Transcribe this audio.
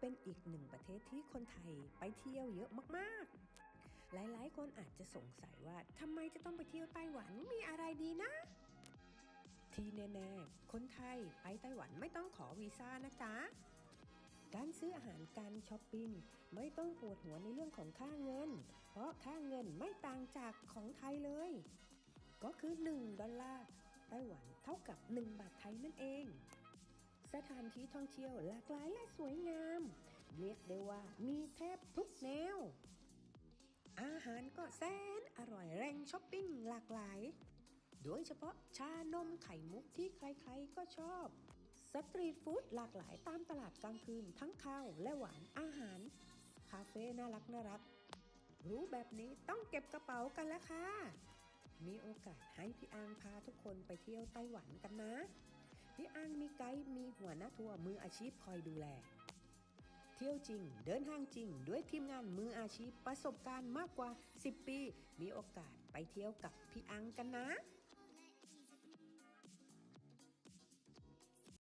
เป็นอีกหนึ่งประเทศที่คนไทยไปเที่ยวเยอะมากๆ หลายๆ คนอาจจะสงสัยว่าทำไมจะต้องไปเที่ยวไต้หวันมีอะไรดีนะ ที่แน่ๆ คนไทยไปไต้หวันไม่ต้องขอวีซ่านะจ๊ะการซื้ออาหารการช้อปปิ้งไม่ต้องปวดหัวในเรื่องของค่าเงิน เพราะค่าเงินไม่ต่างจากของไทยเลย ก็คือ 1 ดอลลาร์ไต้หวันเท่ากับ 1 บาทไทยนั่นเอง สถานที่ท่องเที่ยวหลากหลายและสวยงาม เรียกได้ว่ามีแทบทุกแนว อาหารก็แสนอร่อยแรงช้อปปิ้งหลากหลาย โดยเฉพาะชานมไข่มุกที่ใครๆก็ชอบ สตรีทฟู้ดหลากหลายตามตลาดกลางคืนทั้งข้าวและหวานอาหาร คาเฟ่น่ารักน่ารัก รู้แบบนี้ต้องเก็บกระเป๋ากันแล้วค่ะมีโอกาสให้พี่อังพาทุกคนไปเที่ยวไต้หวันกันนะ พี่อังมีไกด์มีหัวหน้าทัวร์มืออาชีพคอยดูแล เที่ยวจริง เดินทางจริง ด้วยทีมงานมืออาชีพประสบการณ์มากกว่า 10 ปี มีโอกาสไปเที่ยวกับพี่อังกันนะ